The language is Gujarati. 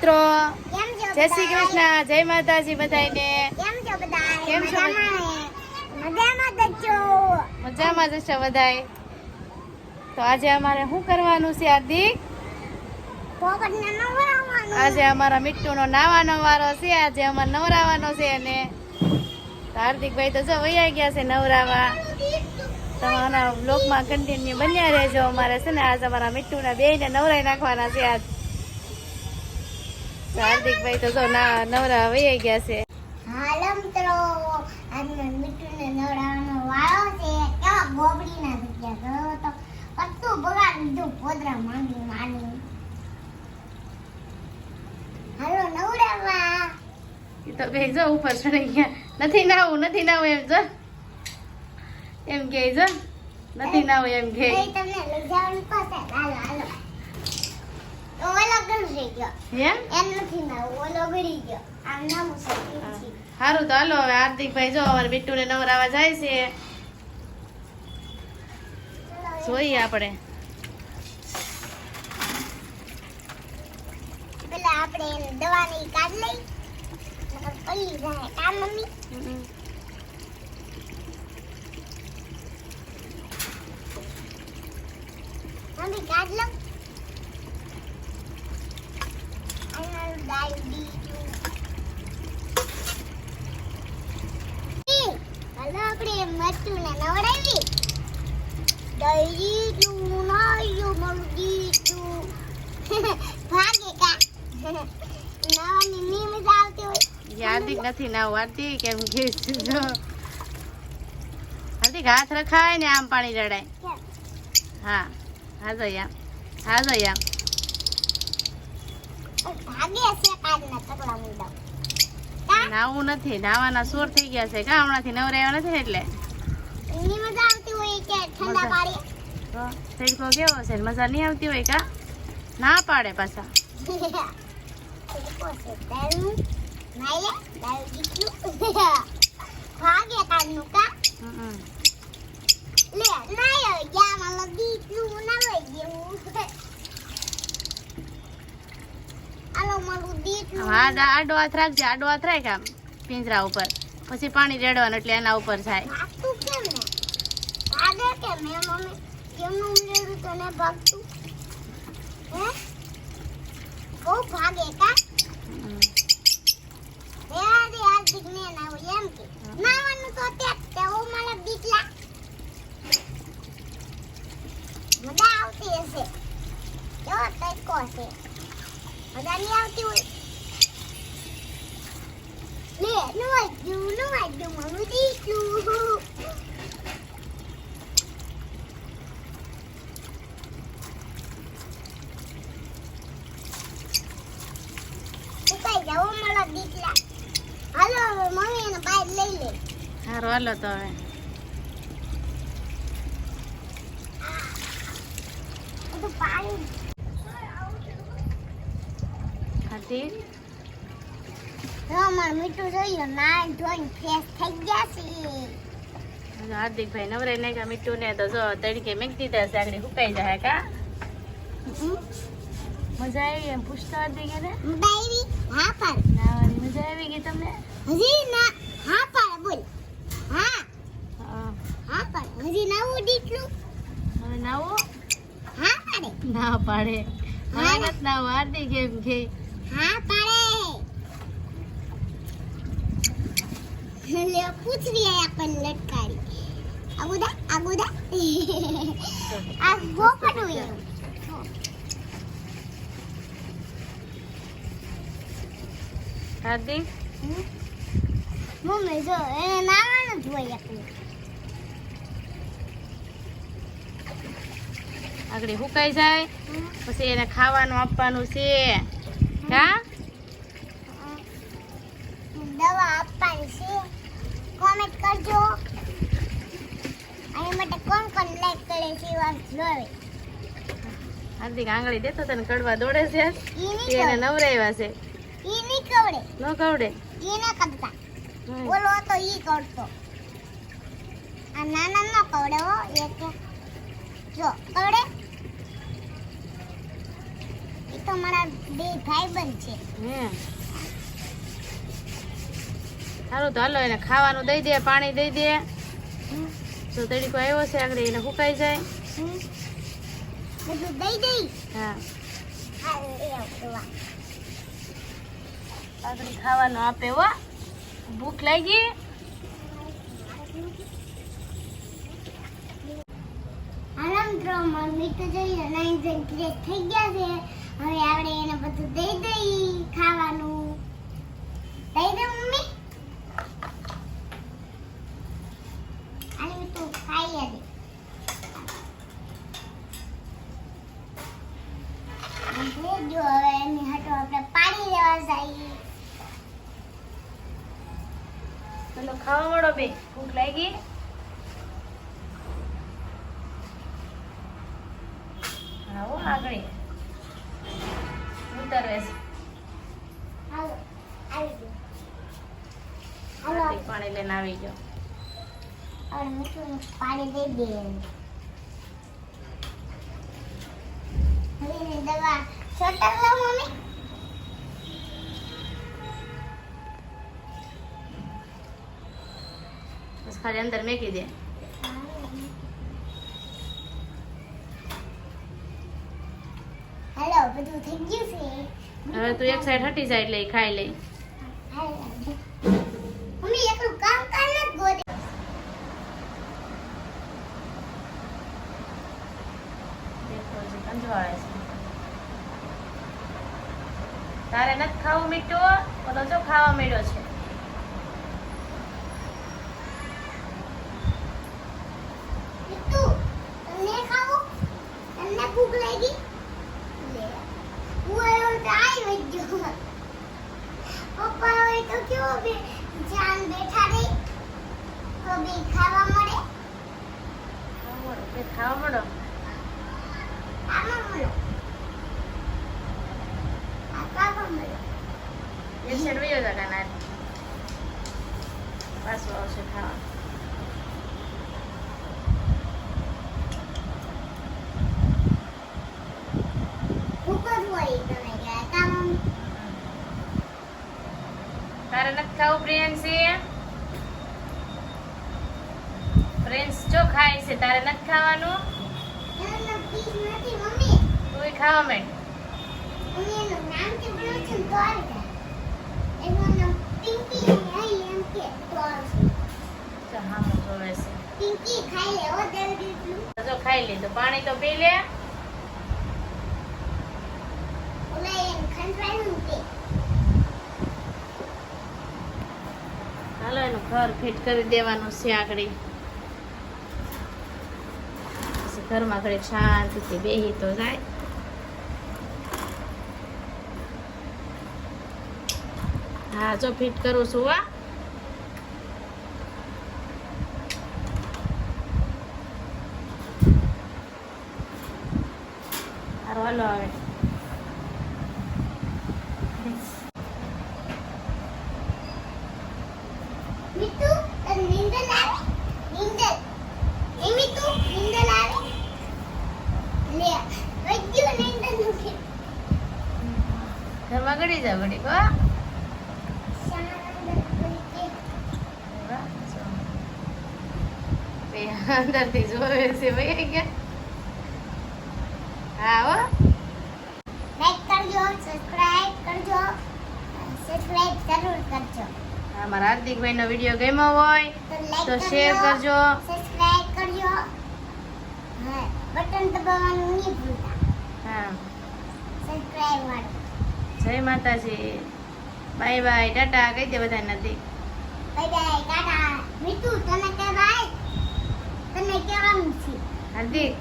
મિત્રો. જય શ્રી કૃષ્ણ. જય માતાજી બધાને કેમ છો મજામાં? જશો બધાય. તો આજે અમારે શું કરવાનું છે હાર્દિક? આજે અમારા મિટ્ટુનો નાવાનો વારો છે. આજે અમારે નવરાવાનો છે અને હાર્દિકભાઈ તો જો વૈયા ગયા છે નવરાવા. તમારા બ્લોગમાં કન્ટિન્યુ બન્યા રહેજો અમારે છે ને. આજ અમારા મિટ્ટુના બેયને નવરાઈ નાખવાના છે આજ. હાર્દિકભાઈ તો જો ના નવરા વૈયા ગયા છે. હાલો મિત્રો આજનો મીઠુને નવડાવવાનો વાળો છે. કેવા ગોબડીના જગ્યા ગયો તો. કતું બગાડ દીધું પોદરા માંગી માંગી હાલો નવડાવવા ઈ તો બે જો ઉપર ચડી ગયા. નથી નાવું નથી નાવું એમ જો. એમ કે જો નથી નાવું એમ કે. તમને લઈ જવાની પાસે હાલો. હાલો ઓલો ગળી ગયો એમ એમ નથી ના ઓલો ગળી ગયો આમ નામું છે સારું તો હાલો હવે હાર્દિકભાઈ જો અમારે બિટ્ટુને નવરાવા જાય છે જોઈએ આપણે પેલા આપણે એને દવાની કાઢ લઈ નકર જાય કા મમ્મી મમ્મી કાઢ લો આનું ડાયાબીટીસ. ઈ, હાલો મરચુંને નવડાવી. દહીનું નાયું મારું દીકરું. ભાગે કા? નાવાની ની મજા આવતી હોય. હાર્દિક નથી ના વાતી કેમ કે જો. હાર્દિક હાથ રખાય ને આમ પાણી રડાય હા હા જો આમ હા જો આમ કા? નાવું નથી. નાવાના સોર થઈ ગયા છે. કા હમણાંથી નવરાયા નથી એટલે ની મજા આવતી હોય કે ઠંડા મજા. તો તડકો કેવો છે? મજા નહીં આવતી હોય કા? ના પાડે પાછા. આડો હાથ રાખજે આડો હાથ રાખ આમ પિંજરા ઉપર. પછી પાણી રેડવાનું એટલે એના ઉપર જાય ભાગતું કેમ ને ભાગે કે મેં મમ્મી કેમનું ઉમેર્યું તને ભાગતું? હે? બહુ ભાગે કા? હમ. યાદ યાદ દીકને ના હોય એમ કે નાવાનું તો તે તે ઓ મને દીકલા મજા આવતી હશે. કેવો તડકો હશે. મજા નહીં આવતી હોય. લે નું ગયું નું ગયું મારું દીકલું સુકાઈ જાવ મારા દીકલા હાલો હવે મમ્મી એને બહાર લઈ લે સારું હાલો તો હવે બધું પાણી હાર્દિક જો અમારું મીઠું જોયું ના ધોઈને ફ્રેશ તો હવે હાર્દિકભાઈ નવરાઈ નાખ્યા મીઠું ને તો જો તડકે મેક દીધા છે આગળ હુકાઈ જાય કા મજા આવી એમ પૂછતો હાર્દિક એને હા પર મજા આવી ગઈ તમને હજી ના હા પર બોલ હા હા. હા પર હજી નવું દીકલું હવે નાવો. હા પાડે. ના પાડે. મારા ના હાર્દિક એમ કે. હા પાડે. લે પૂછવી આપણને લટકારી. આગુદા આગુદા આ ગોપડું એમ. હાર્દિક? મમ્મી જો એને નાવાનું જ હોય આપણું. આગળ સુકાઈ જાય. પછી એને ખાવાનું આપવાનું છે. દવા આપવાની છે. કોમેન્ટ કરજો. અને માટે કોણ કોણ લાઈક કરે છે વાત જોવે. હાર્દિક આંગળી દેતો તને કડવા દોડે છે. એને નવરાવ્યા છે. ઈ નહીં કવડે ન કવડે ઈ ના કરતા ઓલો તો ઈ કરતો. આ નાના નો કવડે હો એક જો કવડે એ તો મારા બે ભાઈબંધ છે. સારું તો હાલો એને ખાવાનું દઈ દે પાણી દઈ દે. જો તડીકો આવ્યો છે આગળ એને સુકાઈ જાય. બધું દઈ દઈ. હા. આગળ ખાવાનું આપે હો. ભૂખ લાગી. આરામ મીઠું જોઈએ, નાઈ ધોઈને ફ્રેશ થઈ ગયા છે. હવે આપણે એને બધું દઈ દઈ ખાવાનું. દઈ દે મમ્મી. તું પાણી લેવા જઈએ. ચલો ખાવા મળો બે ભૂખ લાગી? આવો આગળ. ઉતરવે છે પાણી લઈને આવી જાઓ પાણી દઈ દે ખાલી અંદર મેકી દે. બધું થઈ ગયું છે. હવે તું એક સાઈડ હટી જાય એટલે ખાઈ મમ્મી એકલું કામ દેખો કંજવાળે છે. તારે નથી ખાવું મીઠું? ઓલો જો ખાવા મળ્યો છે. ભૂખ લાગી લે હું આવ્યો તો આવી વજ્જો પપ્પા હોય તો કેવો બે જાન બેઠા રહી તો બે ખાવા મળે? બે ખાવા મળો? આમાં મળો. આ કાકા મળો. એક સાઈડ વયો જા કાના પાછું આવશે ખાવા ભૂખ જ હોય તમે ગયા કામ તારે ખાવું પ્રિયંશી જો ખાય છે તારે નથી ખાવાનું? તું ખાવા માંડ. જો ખાઈ લે તો પાણી તો પી લે ઓલા એમ ખંડવાનું કે હાલો એનું ઘર ફિટ કરી દેવાનું છે આગળ. ઘરમાં ઘડી શાંતિથી બેહી તો જાય. હા, જો ફિટ કરું છું આ હાલો હવે. મીઠું તને નીંદર આવે નીંદર એ મીઠું નીંદર આવે લે વજ્જુ નીંદરનું ઘરમાં ગળી જા ઘડી કો અંદરથી જોવે છે ભાઈ ગયા હા હો લાઈક કરજો સબસ્ક્રાઇબ કરજો સબસ્ક્રાઇબ જરૂર કરજો હા, મારા હાર્દિકભાઈ નો વીડિયો ગમ્યો હોય તો શેર કરજો સબસ્ક્રાઇબ કરજો. હા બટન દબાવવાનું નહીં ભૂલતા. હા. સબસ્ક્રાઇબ વાળું. જય માતાજી. બાય બાય ટાટા કહી દે બધા નથી બાય બાય ટાટા. મીઠું તને કે બાય તને કેવાનું છે. હાર્દિક.